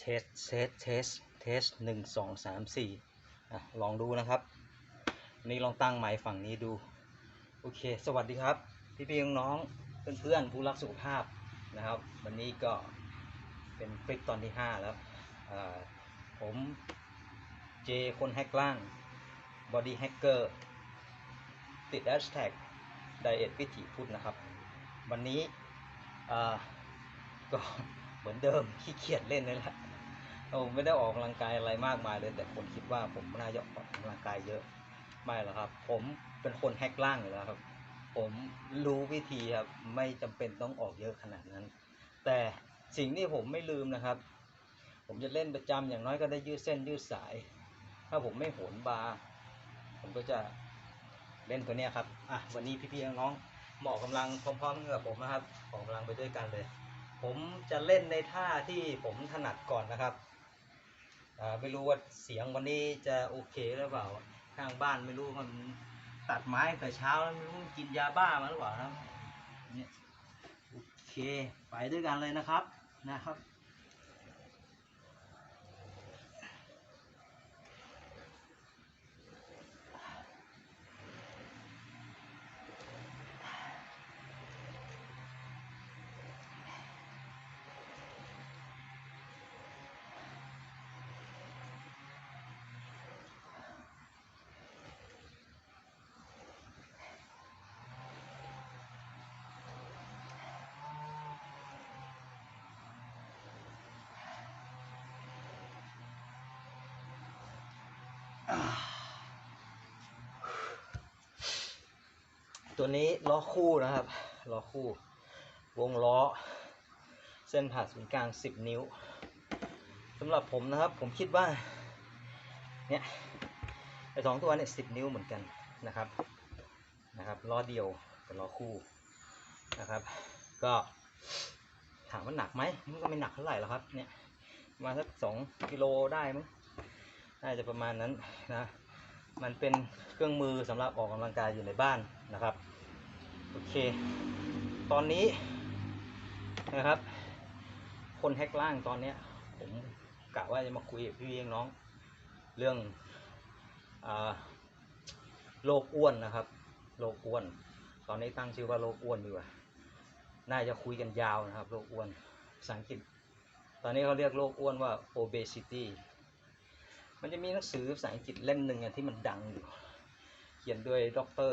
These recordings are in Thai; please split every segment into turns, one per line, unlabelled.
เทสเทสเทสเทสหนึ่งสองสามสี่อะลองดูนะครับนนี่ลองตั้งไมค์ฝั่งนี้ดู โอเค สวัสดีครับ พี่พี่น้องๆเพื่อนๆผู้รักสุขภาพนะครับ วันนี้ก็เป็นคลิปตอนที่5แล้วผมเจคนแฮกล่าง Body Hacker ติดแฮชแท็กไดเอทวิถีพุทธนะครับ วันนี้ก็เหมือนเดิมขี้เกียจเล่นเลยแหละ เราไม่ได้ออกกำลังกายอะไรมากมายเลย แต่คนคิดว่าผมน่าจะออกกำลังกายเยอะไม่หรอกครับ ผมเป็นคนแฮกล่างอยู่แล้วครับ ผมรู้วิธีครับไม่จำเป็นต้องออกเยอะขนาดนั้น แต่สิ่งที่ผมไม่ลืมนะครับ ผมจะเล่นประจำอย่างน้อยก็ได้ยืดเส้นยืดสาย ถ้าผมไม่โหนบาร์ผมก็จะเล่นตัวเนี้ยครับอะวันนี้พี่ๆน้องๆเหมาะกำลังพร้อมๆกับผมนะครับออกกำลังไปด้วยกันเลย ผมจะเล่นในท่าที่ผมถนัดก่อนนะครับ ไม่รู้ว่าเสียงวันนี้จะโอเคหรือเปล่า ข้างบ้านไม่รู้มันตัดไม้แต่เช้าแล้วไม่รู้กินยาบ้ามาหรือเปล่านะครับเนี่ยโอเค ไปด้วยกันเลยนะครับนะครับ ตัวนี้ล้อคู่นะครับ ล้อคู่ วงล้อ เส้นผ่าศูนย์กลาง 10 นิ้วสำหรับผมนะครับ ผมคิดว่า เนี่ยไอสองตัวเนี่ยสินิ้วเหมือนกันนะครับ นะครับล้อเดียวกับล้อคู่นะครับ ก็ถามว่าหนักไหมมันก็ไม่หนักเท่าไหร่หรอกครับ เนี่ย มาสักสองกิโลได้มั้ง น่าจะประมาณนั้นนะมันเป็นเครื่องมือสำหรับออกกำลังกายอยู่ในบ้านนะครับโอเค ตอนนี้นะครับ คนแฮกล่างตอนเนี้ยผมกะว่าจะมาคุยกับพี่ๆน้อง เรื่องอโรคอ้วนนะครับโรคอ้วน ตอนนี้ตั้งชื่อว่าโรคอ้วนดีกว่าน่าจะคุยกันยาวนะครับโรคอ้วนภาษาอังกฤษ ตอนนี้เขาเรียกโรคอ้วนว่า obesity มันจะมีหนังสือภาษาอังกฤษเล่มหนึ่งที่มันดังอยู่ เขียนด้วยดร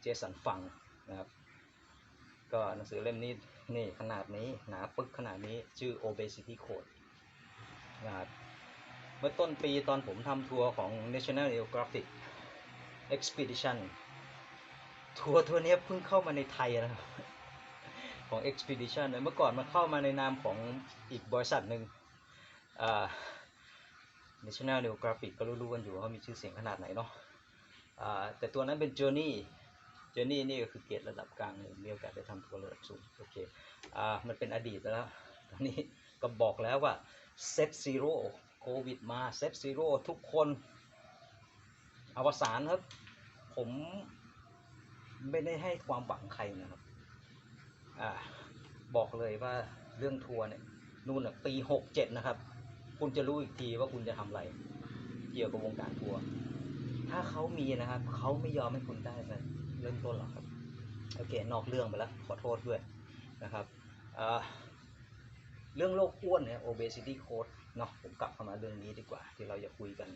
เจสันฟังนะครับ ก็หนังสือเล่มนี้นี่ขนาดนี้หนาปึกขนาดนี้ชื่อ obesity code นะครับเมื่อต้นปีตอนผมทำทัวร์ของ National Geographic Expedition ทัวร์ทัวร์นี้เพิ่งเข้ามาในไทยนะครับของ Expedition เนี่ยเมื่อก่อนมันเข้ามาในนามของอีกบริษัทหนึ่งอ่า National Geographic ก็รู้ๆกันอยู่ว่าเขามีชื่อเสียงขนาดไหนเนาะแต่ตัวนั้นเป็น Journey Journey นี่ก็คือเกรดระดับกลางเลยมีโอกาสได้ทำทัวระดับสูงโอเคอ่ามันเป็นอดีตแล้วตอนนี้ก็บอกแล้วว่า Set Zero โควิดมา Set Zero ทุกคนอวสานครับ ผมไม่ได้ให้ความหวังใครนะครับอ่าบอกเลยว่าเรื่องทัวร์เนี่ยนู่นน่ะปี67นะครับ คุณจะรู้อีกทีว่าคุณจะทำอะไร เกี่ยวกับวงการทัวร์ถ้าเขามีนะครับเขาไม่ยอมให้คุณได้เลยเริ่มต้นหรอกครับโอเคนอกเรื่องไปแล้วขอโทษด้วยนะครับเรื่องโรคอ้วนเนี่ย obesity code เนาะผมกลับเข้ามาเรื่องนี้ดีกว่า ที่เราจะคุยกัน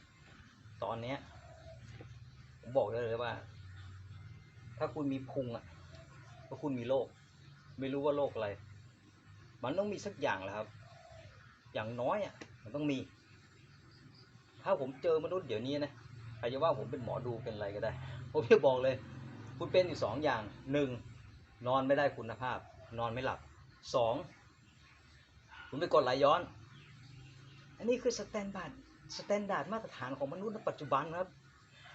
ตอนเนี้ยผมบอกได้เลยว่า ถ้าคุณมีพุงอะก็คุณมีโรคไม่รู้ว่าโรคอะไร มันต้องมีสักอย่างแหละครับ อย่างน้อยอะ มันต้องมี ถ้าผมเจอมนุษย์เดี๋ยวนี้นะใครจะว่าผมเป็นหมอดูเป็นอะไรก็ได้ ผมจะบอกเลย คุณเป็นอยู่สองอย่างหนึ่งนอนไม่ได้คุณภาพ นอนไม่หลับสองคุณไปกดไหลย้อน อันนี้คือสแตนดาร์ดสแตนดาร์ดมาตรฐานของมนุษย์ในปัจจุบันครับ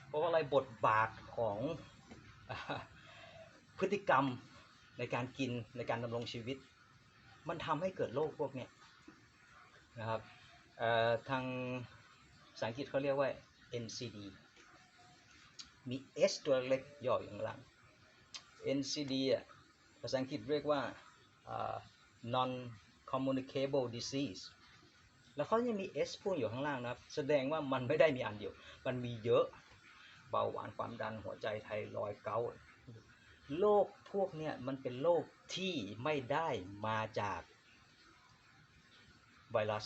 เพราะว่าอะไรบทบาทของอพฤติกรรมในการกินในการดำรงชีวิต มันทำให้เกิดโรคพวกนี้นะครับ ทางภาษาอังกฤษเขาเรียกว่า NCD มี S ตัวเล็กย่ออยู่ข้างหลัง NCD อะภาษาอังกฤษเรียกว่า non communicable disease แล้วเขายังมี S พ่วงอยู่ข้างล่างนะครับ แสดงว่ามันไม่ได้มีอันเดียว มันมีเยอะ เบาหวานความดันหัวใจไทรอยด์เกาโรคพวกเนี้ยมันเป็นโรคที่ไม่ได้มาจากไวรัส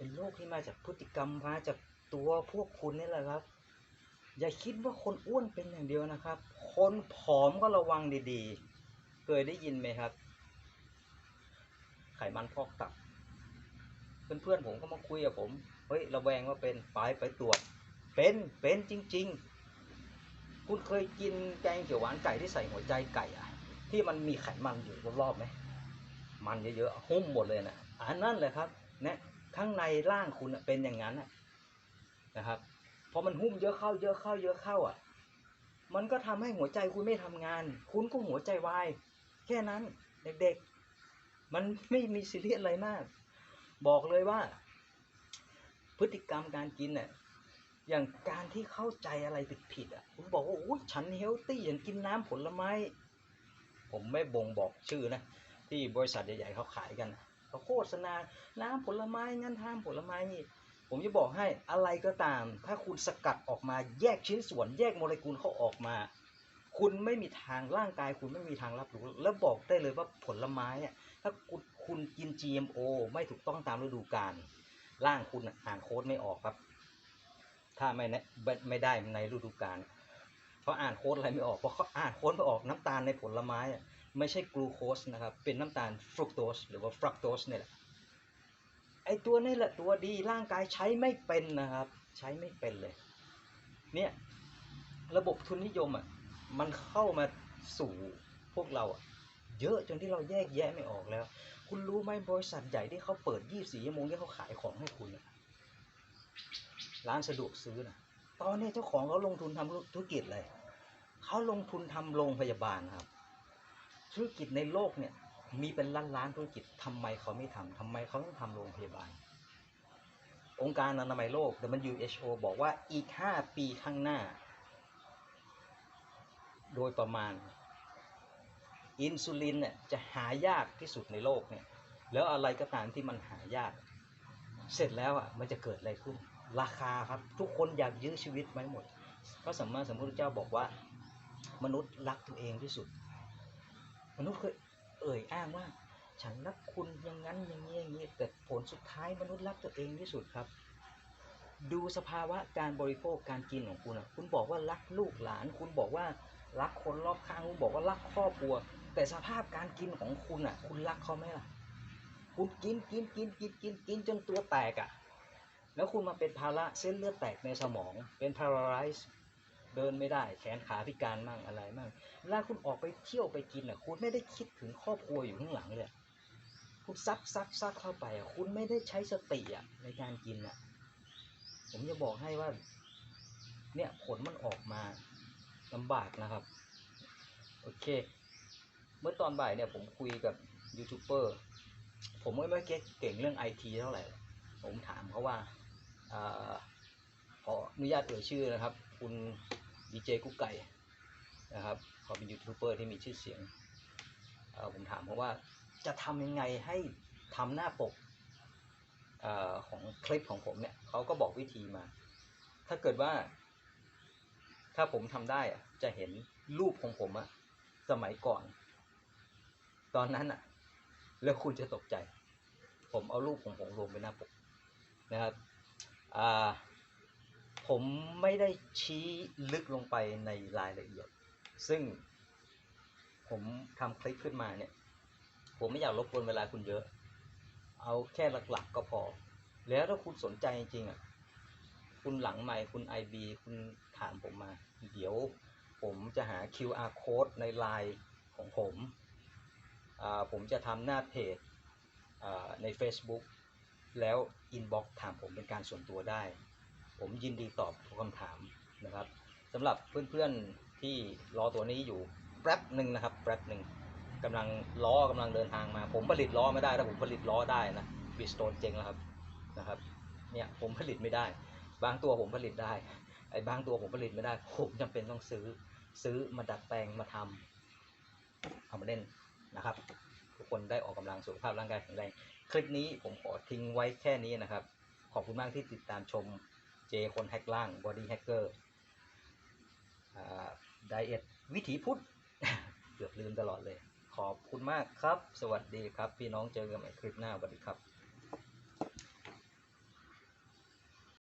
เป็นโรคที่มาจากพฤติกรรมมาจากตัวพวกคุณนี่แหละครับ อย่าคิดว่าคนอ้วนเป็นอย่างเดียวนะครับ คนผอมก็ระวังดีๆ เคยได้ยินไหมครับ ไขมันพอกตับ เพื่อนๆผมก็มาคุยกับผม เฮ้ยระแวงว่าเป็นไปไปตรวจ เป็นเป็นจริง ๆ คุณเคยกินแกงเขียวหวานไก่ที่ใส่หัวใจไก่อะที่มันมีไขมันอยู่รอบๆไหมมันเยอะๆหุ้มหมดเลยนะอันนั้นแหละครับเนี่ย ข้างในร่างคุณเป็นอย่างนั้นนะครับพอมันหุ้มเยอะเข้าเยอะเข้าเยอะเข้าอะ มันก็ทำให้หัวใจคุณไม่ทำงาน คุณก็หัวใจวายแค่นั้นเด็กๆ มันไม่มีซีเรียสอะไรมาก บอกเลยว่า พฤติกรรมการกินเนี่ยอย่างการที่เข้าใจอะไรผิดๆอะคุณบอกว่าโอ้ยฉันเฮลตี้ฉันกินน้ำผลไม้ ผมไม่บ่งบอกชื่อนะ ที่บริษัทใหญ่ๆเขาขายกันนะ เขาโฆษณา น้ำผลไม้งั้นห้ามผลไม้นี่ ผมจะบอกให้อะไรก็ตาม ถ้าคุณสกัดออกมาแยกชิ้นส่วน แยกโมเลกุลเขาออกมา คุณไม่มีทางร่างกาย คุณไม่มีทางรับรู้ แล้วบอกได้เลยว่าผลไม้อะถ้าคุณคุณกิน GMO ไม่ถูกต้องตามฤดูกาลร่างคุณอ่านโค้ดไม่ออกครับ ถ้าไม่นะไม่ได้ในฤดูกาลเพราะอ่านโค้ดอะไรไม่ออกเพราะเขาอ่านโค้ดไม่ออกน้ำตาลในผลไม้อะ ไม่ใช่กลูโคสนะครับ เป็นน้ำตาลฟรุกโตสหรือว่าฟรักโตสเนี่ยแหละ ไอตัวนี่แหละตัวดีร่างกายใช้ไม่เป็นนะครับ ใช้ไม่เป็นเลย เนี่ยระบบทุนนิยมอะมันเข้ามาสู่พวกเราอะเยอะจนที่เราแยกแยะไม่ออกแล้ว คุณรู้ไหมบริษัทใหญ่ที่เขาเปิด 24ชั่วโมงที่เขาขายของให้คุณ ร้านสะดวกซื้อนะตอนนี้เจ้าของเขาลงทุนทำธุรกิจเลย เขาลงทุนทำโรงพยาบาลครับ ธุรกิจในโลกเนี่ยมีเป็นล้านล้านธุรกิจทำไมเขาไม่ทำทำไมเขาต้องทำโรงพยาบาล องค์การอนามัยโลก WHO บอกว่าอีก 5 ปีข้างหน้า โดยประมาณ อินซูลินเนี่ยจะหายากที่สุดในโลกเนี่ยแล้วอะไรก็ตามที่มันหายาก เสร็จแล้วอะมันจะเกิดอะไรขึ้น ราคาครับทุกคนอยากยื้อชีวิตไว้หมดพระสัมมาสัมพุทธเจ้าบอกว่า มนุษย์รักตัวเองที่สุด มนุษย์เคยเอ่ยอ้างว่า ฉันรักคุณอย่างนั้นอย่างนี้อย่างนี้แต่ผลสุดท้ายมนุษย์รักตัวเองที่สุดครับ ดูสภาวะการบริโภคการกินของคุณอะคุณบอกว่ารักลูกหลาน คุณบอกว่ารักคนรอบข้างคุณบอกว่ารักครอบครัว แต่สภาพการกินของคุณอะคุณรักเขาไหมล่ะ คุณกินกินกินกินกินกินจนตัวแตกอะ แล้วคุณมาเป็นภาระเส้นเลือดแตกในสมองเป็น paralyze เดินไม่ได้แขนขาพิการมั่งอะไรมั่งเวลาคุณออกไปเที่ยวไปกินอะคุณไม่ได้คิดถึงครอบครัวอยู่ข้างหลังเลยคุณซักซักซักเข้าไปอะคุณไม่ได้ใช้สติอะในการกินอะ ผมจะบอกให้ว่า เนี่ยผลมันออกมาลำบากนะครับ โอเค เมื่อตอนบ่ายเนี่ยผมคุยกับยูทูบเบอร์ผมไม่ไม่เก่งเรื่องไอทีเท่าไหร่ ผมถามเขาว่าอ่าขออนุญาตเอ่ยชื่อนะครับ คุณ ดีเจกุ๊กไก่นะครับเขาเป็นยูทูบเบอร์ที่มีชื่อเสียงผมถามเขาว่าจะทำยังไงให้ทำหน้าปกอของคลิปของผมเนี่ยเขาก็บอกวิธีมา ถ้าเกิดว่า ถ้าผมทำได้อะจะเห็นรูปของผมอะสมัยก่อน ตอนนั้นอะแล้วคุณจะตกใจ ผมเอารูปของผมลงไปหน้าปกนะครับอ่า ผมไม่ได้ชี้ลึกลงไปในรายละเอียด ซึ่งผมทำคลิปขึ้นมาเนี่ย ผมไม่อยากรบกวนเวลาคุณเยอะ เอาแค่หลักๆก็พอ แล้วถ้าคุณสนใจจริงๆอะ คุณหลังไมค์คุณไอบีคุณถามผมมา เดี๋ยวผมจะหา QR code ในไลน์ของผม ผมจะทำหน้าเพจใน Facebook แล้วอินบ็อกถามผมเป็นการส่วนตัวได้ ผมยินดีตอบทุกคำถามนะครับสำหรับเพื่อนๆที่รอตัวนี้อยู่แป๊บหนึ่งนะครับแป๊บหนึ่งกำลังล้อกำลังเดินทางมา ผมผลิตล้อไม่ได้ถ้าผมผลิตล้อได้นะบิสโตนเจ๊งแล้วครับนะครับเนี่ยผมผลิตไม่ได้ บางตัวผมผลิตได้ไอ้บางตัวผมผลิตไม่ได้ ผมจำเป็นต้องซื้อซื้อมาดัดแปลงมาทำเอามาเล่นนะครับ ทุกคนได้ออกกำลังสุขภาพร่างกายแข็งแรง คลิปนี้ผมขอทิ้งไว้แค่นี้นะครับ ขอบคุณมากที่ติดตามชม เจคนแฮกล่างบอดี้แฮกเกอร์ไดเอทวิถีพุทธเกือบลืมตลอดเลย ขอบคุณมากครับ สวัสดีครับ พี่น้องเจอกันใหม่คลิปหน้าสวัสดีครับ